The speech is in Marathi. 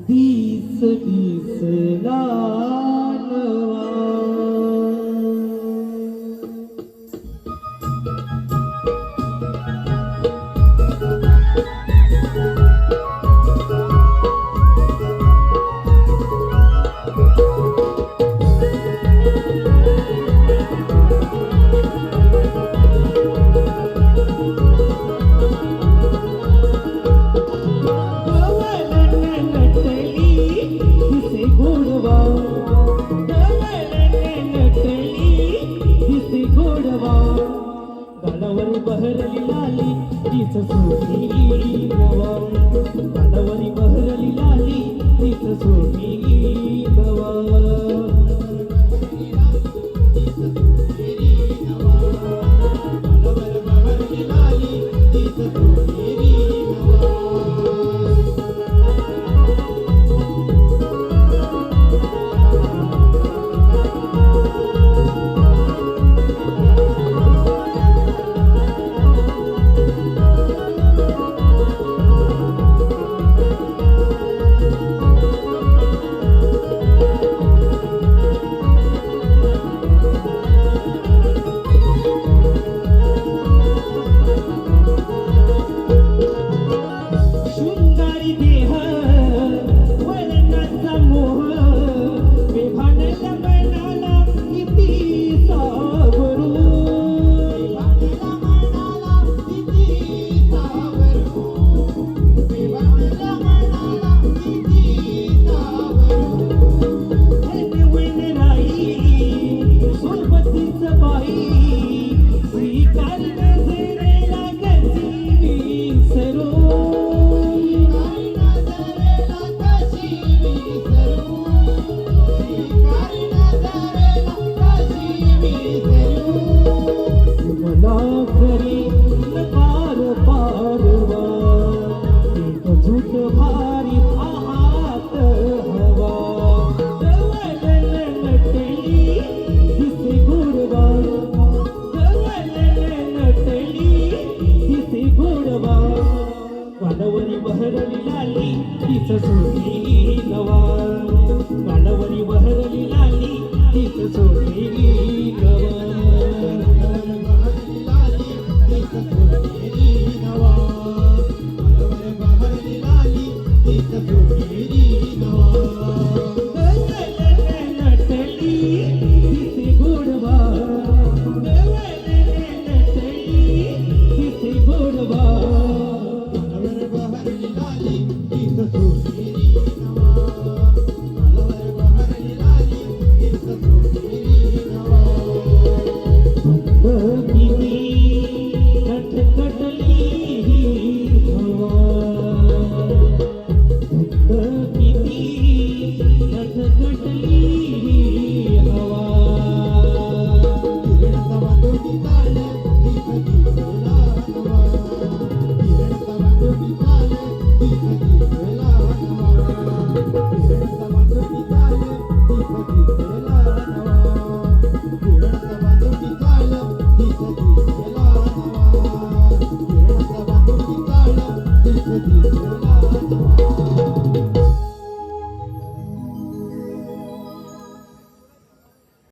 दिस दिसला नवा बहरली लाली तीच सोनी आखरी पार पारवा एक झूठ भारी हात हवा. जवळ नटली दिसे गोडवा. जवळ नटली दिसे गोडवा. गाडवरी बहरली लाली तीच सोडली नवा. गाडवरी बहरली लाली तीच सोडली どう?